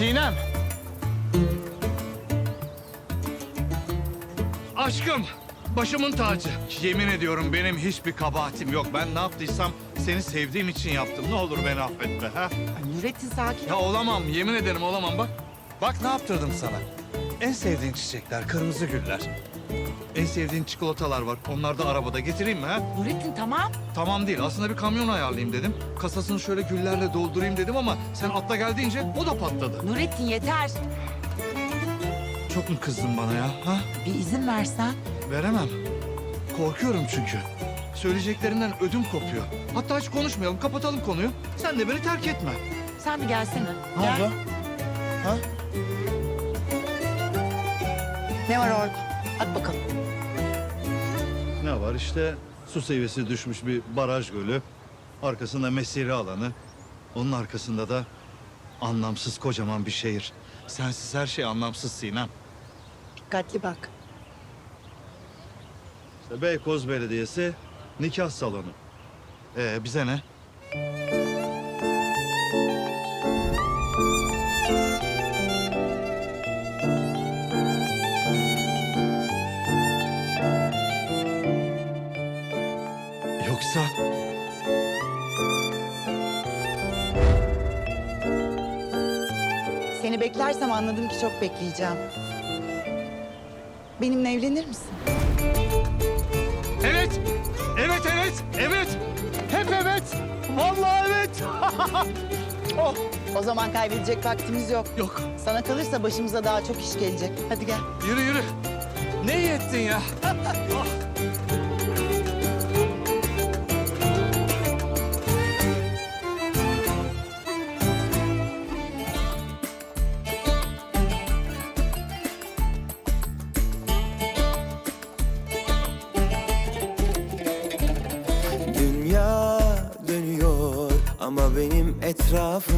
Sinem. Aşkım, başımın tacı. Yemin ediyorum benim hiçbir kabahatim yok. Ben ne yaptıysam seni sevdiğim için yaptım. Ne olur beni affet be. Ha? Nurettin sakin Ya ol. olamam, yemin ederim olamam. Bak, bak ne yaptırdım sana. En sevdiğin çiçekler, kırmızı güller. En sevdiğin çikolatalar var. Onlar da arabada getireyim mi ha? Nurettin tamam. Tamam değil. Aslında bir kamyon ayarlayayım dedim. Kasasını şöyle güllerle doldurayım dedim ama sen atla geldiğince o da patladı. Nurettin yeter. Çok mu kızdın bana ya? Ha? Bir izin versen. Veremem. Korkuyorum çünkü. Söyleyeceklerinden ödüm kopuyor. Hatta hiç konuşmayalım, kapatalım konuyu. Sen de beni terk etme. Sen bir gelsene. Ne Gel. oldu? Ha? Ne var orada? At bakalım. Ne var işte su seviyesi düşmüş bir baraj gölü. Arkasında mesire alanı. Onun arkasında da anlamsız kocaman bir şehir. Sensiz her şey anlamsız Sinem. Dikkatli bak. İşte Beykoz Belediyesi nikah salonu. Ee, bize ne? Yoksa Seni beklersem anladım ki çok bekleyeceğim. Benimle evlenir misin? Evet, evet, evet, evet. Hep evet. Vallahi evet. oh, O zaman kaybedecek vaktimiz yok. yok. Sana kalırsa başımıza daha çok iş gelecek. Hadi gel. Yürü yürü. Ne iyi ettin ya? Oh. ama benim etrafım